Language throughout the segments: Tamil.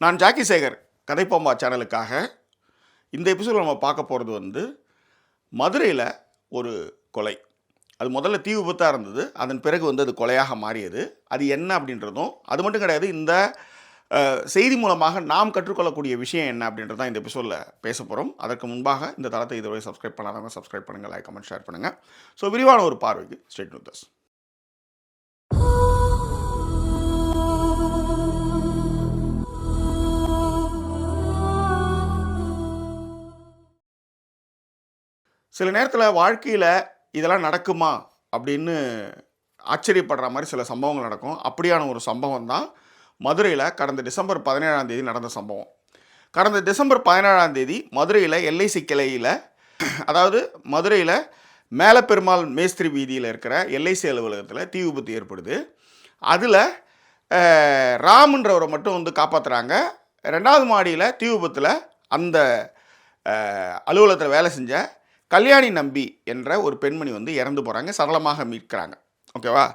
நான் ஜாக்கி சேகர் கதைப்போம்பா சேனலுக்காக. இந்த எபிசோடில் நம்ம பார்க்க போகிறது வந்து மதுரையில் ஒரு கொலை. அது முதல்ல தீ விபத்தாக இருந்தது. அதன் பிறகு வந்து அது கொலையாக மாறியது. அது என்ன அப்படின்றதும் அது மட்டும் கிடையாது இந்த செய்தி மூலமாக நாம் கற்றுக்கொள்ளக்கூடிய விஷயம் என்ன அப்படின்றது தான் இந்த எபிசோடில் பேச போகிறோம் அதற்கு முன்பாக இந்த தளத்தை இதுவரை சப்ஸ்கிரைப் பண்ணாதவங்க சப்ஸ்கிரைப் பண்ணுங்கள் லைக் கமெண்ட் ஷேர் பண்ணுங்கள் ஸோ விரிவான ஒரு பார்வைக்கு ஸ்டேட் வித் சில நேரத்தில் வாழ்க்கையில் இதெல்லாம் நடக்குமா அப்படின்னு ஆச்சரியப்படுற மாதிரி சில சம்பவங்கள் நடக்கும். அப்படியான ஒரு சம்பவம் தான் மதுரையில் கடந்த டிசம்பர் பதினேழாம் தேதி நடந்த சம்பவம். கடந்த டிசம்பர் பதினேழாம் தேதி மதுரையில் எல்ஐசி கிளையில் அதாவது மதுரையில் மேலப்பெருமாள் மேஸ்திரி வீதியில் இருக்கிற எல்ஐசி அலுவலகத்தில் தீ விபத்து ஏற்படுது. அதில் ராம்ன்றவரை மட்டும் வந்து காப்பாற்றுறாங்க ரெண்டாவது மாடியில் தீ விபத்தில் அந்த அலுவலகத்தில் வேலை செஞ்ச கல்யாணி நம்பி என்ற ஒரு பெண்மணி வந்து இறந்து போகிறாங்க சரளமாக மீட்கிறாங்க. ஓகேவா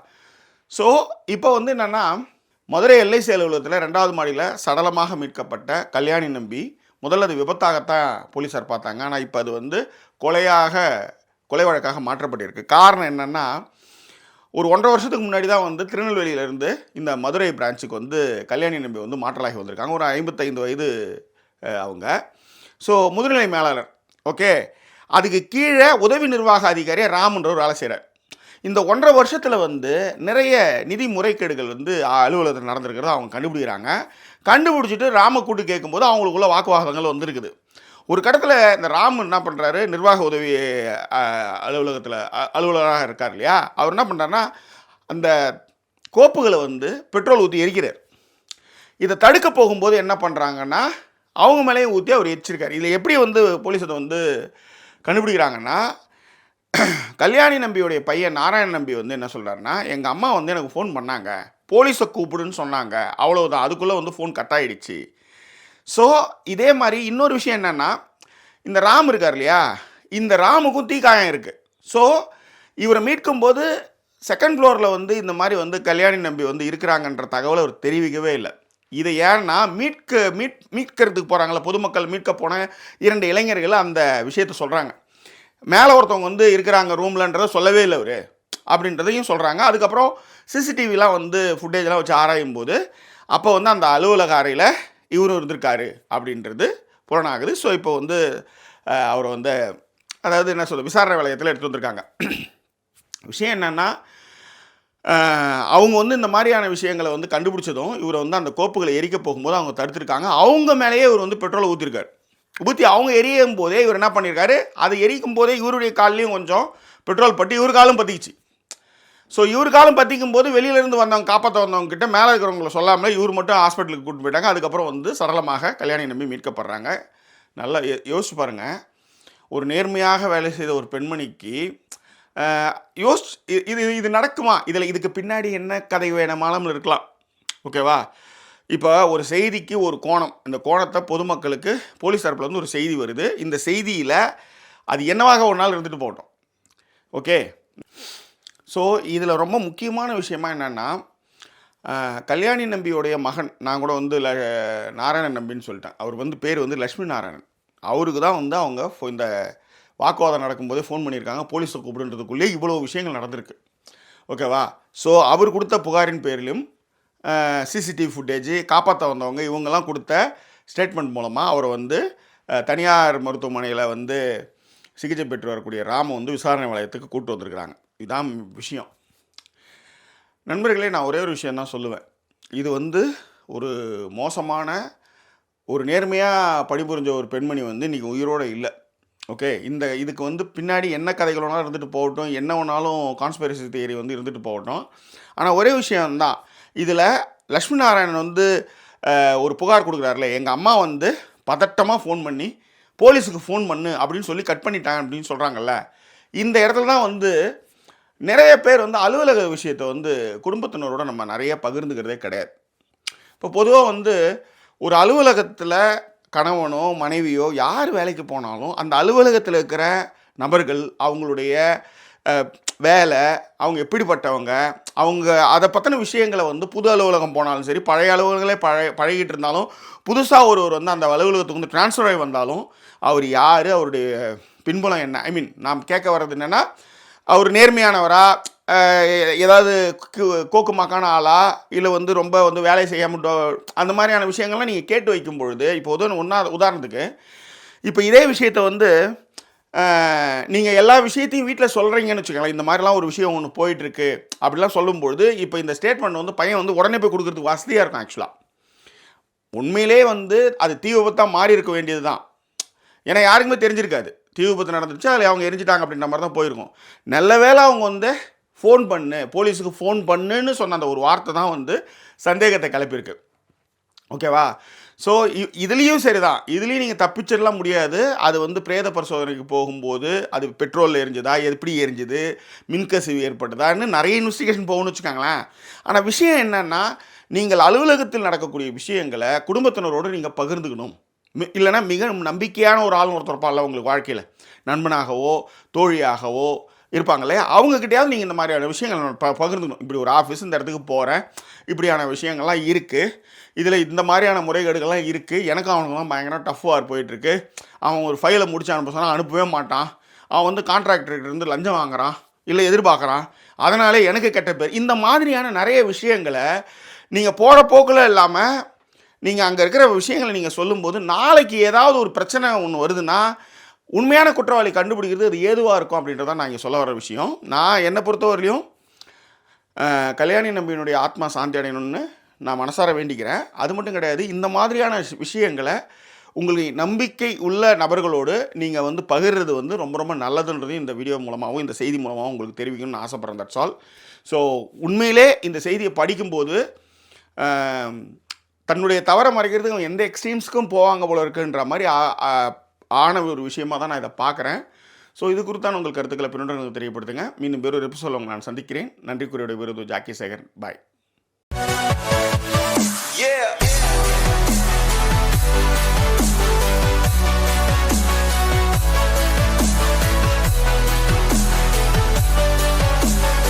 ஸோ இப்போ வந்து என்னென்னா மதுரை எல்லை அலுவலகத்தில் ரெண்டாவது மாடியில் சடலமாக மீட்கப்பட்ட கல்யாணி நம்பி முதல்ல அது விபத்தாகத்தான் போலீஸார் பார்த்தாங்க. ஆனால் இப்போ அது வந்து கொலையாக கொலை வழக்காக மாற்றப்பட்டிருக்கு. காரணம் என்னென்னா ஒரு ஒன்றரை வருஷத்துக்கு முன்னாடி தான் வந்து திருநெல்வேலியிலேருந்து இந்த மதுரை பிரான்ச்சுக்கு வந்து கல்யாணி நம்பி வந்து மாற்றலாகி வந்திருக்காங்க. ஒரு ஐம்பத்தைந்து வயது அவங்க. ஸோ முதுநிலை மேலாளர் ஓகே அதுக்கு கீழே உதவி நிர்வாக அதிகாரி ஒரு வேலை செய்கிறார் இந்த ஒன்றரை வருஷத்தில் வந்து நிறைய நிதி முறைகேடுகள் வந்து அலுவலகத்தில் நடந்திருக்கிறத அவங்க கண்டுபிடிக்கிறாங்க. கண்டுபிடிச்சிட்டு ராம கூட்டு கேட்கும்போது அவங்களுக்குள்ள வாக்குவாதங்கள் வந்திருக்குது. ஒரு கடத்தில் இந்த ராம் என்ன பண்ணுறாரு நிர்வாக உதவி அலுவலகத்தில் அலுவலராக இருக்கார் இல்லையா? அவர் என்ன பண்ணுறாருன்னா அந்த கோப்புகளை வந்து பெட்ரோல் ஊற்றி எரிக்கிறார். இதை தடுக்க போகும்போது என்ன பண்ணுறாங்கன்னா அவங்க மேலேயும் ஊற்றி அவர் எரிச்சிருக்கார். இதில் எப்படி வந்து போலீஸ் அதை வந்து கண்டுபிடிக்கிறாங்கன்னா கல்யாணி நம்பியுடைய பையன் நாராயண நம்பி வந்து என்ன சொல்கிறாருன்னா எங்கள் அம்மா வந்து எனக்கு ஃபோன் பண்ணாங்க. போலீஸை கூப்பிடுன்னு சொன்னாங்க. அவ்வளோதான் அதுக்குள்ளே வந்து ஃபோன் கட் ஆகிடுச்சு ஸோ இதே மாதிரி இன்னொரு விஷயம் என்னென்னா இந்த ராம் இருக்கார் இல்லையா? இந்த ராமுக்கும் தீக்காயம் இருக்குது ஸோ இவரை மீட்கும்போது செகண்ட் ஃப்ளோரில் வந்து இந்த மாதிரி வந்து கல்யாணி நம்பி வந்து இருக்கிறாங்கன்ற தகவலை அவர் தெரிவிக்கவே இல்லை. இதை ஏன்னா மீட்க மீட் மீட்கிறதுக்கு போகிறாங்களே பொதுமக்கள் மீட்க போன இரண்டு இளைஞர்கள் அந்த விஷயத்த சொல்கிறாங்க மேலே ஒருத்தவங்க வந்து இருக்கிறாங்க ரூம்லன்றதை சொல்லவே இல்லை அவர். அப்படின்றதையும் சொல்கிறாங்க அதுக்கப்புறம் சிசிடிவிலாம் வந்து ஃபுட்டேஜ்லாம் வச்சு ஆராயும் போது அப்போ வந்து அந்த அலுவலக அறையில் இவரும் இருந்திருக்காரு அப்படின்றது புலனாகுது. ஸோ இப்போ வந்து அவர் அவரை வந்து அதாவது என்ன சொல்ல விசாரணை வளையத்தில் எடுத்து வந்திருக்காங்க. விஷயம் என்னென்னா அவங்க வந்து இந்த மாதிரியான விஷயங்களை வந்து கண்டுபிடிச்சதும் இவரை வந்து அந்த கோப்புகளை எரிக்க போகும்போது அவங்க தடுத்திருக்காங்க. அவங்க மேலேயே இவர் வந்து பெட்ரோலை ஊற்றிருக்காரு விபூத்தி அவங்க எரியும் போதே இவர் என்ன பண்ணியிருக்காரு? அதை எரிக்கும் போதே இவருடைய கால்லையும் கொஞ்சம் பெட்ரோல் பட்டு இவர் காலும் பற்றிக்குச்சு ஸோ இவர் காலம் பற்றிக்கும் போது வெளியிலேருந்து வந்தவங்க காப்பாற்ற வந்தவங்க கிட்ட மேலே இருக்கிறவங்கள சொல்லாமல் இவர் மட்டும் ஹாஸ்பிட்டலுக்கு கூட்டு போயிட்டாங்க. அதுக்கப்புறம் வந்து சரளமாக கல்யாணி நம்பி மீட்கப்படுறாங்க. நல்லா யோ- யோசிச்சு பாருங்கள் ஒரு நேர்மையாக வேலை செய்த ஒரு பெண்மணிக்கு யோசிச்சு இது இது நடக்குமா? இதில் இதுக்கு பின்னாடி என்ன கதை வேணுமானாலும் இருக்கலாம். ஓகேவா? இப்போ ஒரு செய்திக்கு ஒரு கோணம். இந்த கோணத்தை பொதுமக்களுக்கு போலீஸ் தரப்பில் வந்து ஒரு செய்தி வருது. இந்த செய்தியில் அது என்னவாக ஒரு நாள் இருந்துட்டு போகட்டும். ஓகே? ஸோ இதில் ரொம்ப முக்கியமான விஷயமா என்னென்னா கல்யாணி நம்பியோடைய மகன் நான் கூட வந்து ல நாராயணன் நம்பின்னு சொல்லிட்டேன். அவர் வந்து பேர் வந்து லக்ஷ்மி நாராயணன். அவருக்கு தான் வந்து அவங்க இந்த வாக்குவாதம் நடக்கும்போதே ஃபோன் பண்ணியிருக்காங்க. போலீஸை கூப்பிடுன்றதுக்குள்ளே இவ்வளோ விஷயங்கள் நடந்திருக்கு. ஓகேவா? ஸோ அவர் கொடுத்த புகாரின் பேரிலும் சிசிடிவி ஃபுட்டேஜ் காப்பாற்ற வந்தவங்க இவங்கெல்லாம் கொடுத்த ஸ்டேட்மெண்ட் மூலமாக அவரை வந்து தனியார் மருத்துவமனையில் வந்து சிகிச்சை பெற்று வரக்கூடிய ராம வந்து விசாரணை வளையத்துக்கு கூட்டு வந்திருக்கிறாங்க. இதுதான் விஷயம். நண்பர்களே நான் ஒரே ஒரு விஷயம் தான் சொல்லுவேன். இது வந்து ஒரு மோசமான ஒரு நேர்மையாக பணிபுரிஞ்ச ஒரு பெண்மணி வந்து இன்றைக்கி உயிரோடு இல்லை. ஓகே இந்த இதுக்கு வந்து பின்னாடி என்ன கதைகள் வேணாலும் இருந்துட்டு போகட்டும் என்ன வேணாலும் கான்ஸ்பைரசி தியரி வந்து இருந்துட்டு போகட்டும். ஆனால் ஒரே விஷயம்தான். இதில் லக்ஷ்மி நாராயணன் வந்து ஒரு புகார் கொடுக்குறாருல எங்கள் அம்மா வந்து பதட்டமாக ஃபோன் பண்ணி போலீஸுக்கு ஃபோன் பண்ணு அப்படின்னு சொல்லி கட் பண்ணிட்டாங்க அப்படின்னு சொல்கிறாங்கல்ல இந்த இடத்துல தான் வந்து நிறைய பேர் வந்து அலுவலக விஷயத்தை வந்து குடும்பத்தினரோட நம்ம நிறைய பகிர்ந்துக்கிறதே கிடையாது. இப்போ பொதுவாக வந்து ஒரு அலுவலகத்தில் கணவனோ மனைவியோ யார் வேலைக்கு போனாலும் அந்த அலுவலகத்தில் இருக்கிற நபர்கள் அவங்களுடைய வேலை அவங்க எப்படிப்பட்டவங்க அவங்க அதை பற்றின விஷயங்களை வந்து புது அலுவலகம் போனாலும் சரி பழைய அலுவலகங்களே பழைய பழகிட்டு இருந்தாலும் புதுசாக ஒருவர் வந்து அந்த அலுவலகத்துக்கு வந்து ட்ரான்ஸ்ஃபர் ஆகி வந்தாலும் அவர் யார் அவருடைய பின்புலம் என்ன? ஐ மீன் நாம் கேட்க வர்றது என்னென்னா அவர் நேர்மையானவரா? ஏதாவது கோக்குமாக்கான ஆளா? இல்லை வந்து ரொம்ப வந்து வேலை செய்யாமல் அந்த மாதிரியான விஷயங்கள்லாம் நீங்கள் கேட்டு வைக்கும் பொழுது இப்போ உதவ ஒன்றா உதாரணத்துக்கு இப்போ இதே விஷயத்தை வந்து நீங்கள் எல்லா விஷயத்தையும் வீட்டில் சொல்கிறீங்கன்னு வச்சுக்கோங்களேன். இந்த மாதிரிலாம் ஒரு விஷயம் ஒன்று போயிட்டுருக்கு. அப்படிலாம் சொல்லும்பொழுது இப்போ இந்த ஸ்டேட்மெண்ட் வந்து பையன் வந்து உடனே போய் கொடுக்குறதுக்கு வசதியாக இருக்கும் ஆக்சுவலாக உண்மையிலே வந்து அது தீ விபத்தாக மாறி இருக்க வேண்டியது தான் ஏன்னா யாருக்குமே தெரிஞ்சிருக்காது. தீ விபத்து நடந்துச்சு அதில் அவங்க எரிஞ்சிட்டாங்க அப்படின்ற மாதிரி தான் போயிருக்கும். நல்ல வேளை அவங்க வந்து ஃபோன் பண்ணு போலீஸுக்கு ஃபோன் பண்ணுன்னு சொன்ன அந்த ஒரு வார்த்தை தான் வந்து சந்தேகத்தை கிளப்பியிருக்கு. ஓகேவா? ஸோ இதுலேயும் சரி தான் இதுலேயும் நீங்கள் தப்பிச்சிடலாம் முடியாது. அது வந்து பிரேத பரிசோதனைக்கு போகும்போது அது பெட்ரோலில் எரிஞ்சுதா? எப்படி எரிஞ்சுது? மின்கசிவு ஏற்பட்டதான்னு நிறைய இன்வெஸ்டிகேஷன் போகணும்னு வச்சுக்கோங்களேன். ஆனால் விஷயம் என்னென்னா நீங்கள் அலுவலகத்தில் நடக்கக்கூடிய விஷயங்களை குடும்பத்தினரோடு நீங்கள் பகிர்ந்துக்கணும். மி- இல்லைன்னா மிக நம்பிக்கையான ஒரு ஆள் ஒருத்தர் இருப்பான்ல உங்களுக்கு வாழ்க்கையில். நண்பனாகவோ தோழியாகவோ இருப்பாங்களே அவங்கக்கிட்டையாவது நீங்கள் இந்த மாதிரியான விஷயங்கள் ப பகிர்ந்துக்கணும். இப்படி ஒரு ஆஃபீஸ் இந்த இடத்துக்கு போகிறேன் இப்படியான விஷயங்கள்லாம் இருக்குது இதில் இந்த மாதிரியான முறைகேடுகள்லாம் இருக்குது எனக்கும் அவனுக்குலாம் பயங்கர டஃப் வார் போயிட்டுருக்கு. அவன் ஒரு ஃபைலை முடிச்சு அனுப்ப சொன்னால் அனுப்பவே மாட்டான். அவன் வந்து கான்ட்ராக்டர்கிட்டருந்து லஞ்சம் வாங்குறான். இல்லை எதிர்பார்க்குறான். அதனாலே எனக்கு கெட்ட பேர். இந்த மாதிரியான நிறைய விஷயங்களை நீங்கள் போகிற போக்கில் இல்லாமல் நீங்கள் அங்கே இருக்கிற விஷயங்களை நீங்கள் சொல்லும்போது நாளைக்கு ஏதாவது ஒரு பிரச்சனை ஒன்று வருதுன்னா உண்மையான குற்றவாளி கண்டுபிடிக்கிறது அது ஏதுவாக இருக்கும் அப்படின்றதான் நான் இங்கே சொல்ல வர விஷயம். நான் என்னை பொறுத்தவரையிலையும் கல்யாணி நம்பியினுடைய ஆத்மா சாந்தி அடையணும்னு நான் மனசார வேண்டிக்கிறேன். அது மட்டும் கிடையாது இந்த மாதிரியான விஷயங்களை உங்களுக்கு நம்பிக்கை உள்ள நபர்களோடு நீங்கள் வந்து பகிர்றது வந்து ரொம்ப ரொம்ப நல்லதுன்றதையும் இந்த வீடியோ மூலமாகவும் இந்த செய்தி மூலமாகவும் உங்களுக்கு தெரிவிக்கணும்னு ஆசைப்பட்றேன் தட்ஸ் ஆல் ஸோ உண்மையிலே இந்த செய்தியை படிக்கும்போது தன்னுடைய தவறை மறைக்கிறதுக்கு எந்த எக்ஸ்ட்ரீம்ஸ்க்கும் போவாங்க போல இருக்குன்ற மாதிரி ஆன ஒரு விஷயமா தான் நான் இதை பார்க்குறேன். ஸோ இது குறித்தான உங்கள் கருத்துக்களை பின்னர் எனக்கு தெரியப்படுத்துங்க. மீண்டும் வேறொரு எபிசோட உங்களை நான் சந்திக்கிறேன். நன்றி குறியோட விருது ஜாக்கி சேகர் பாய் Yeah.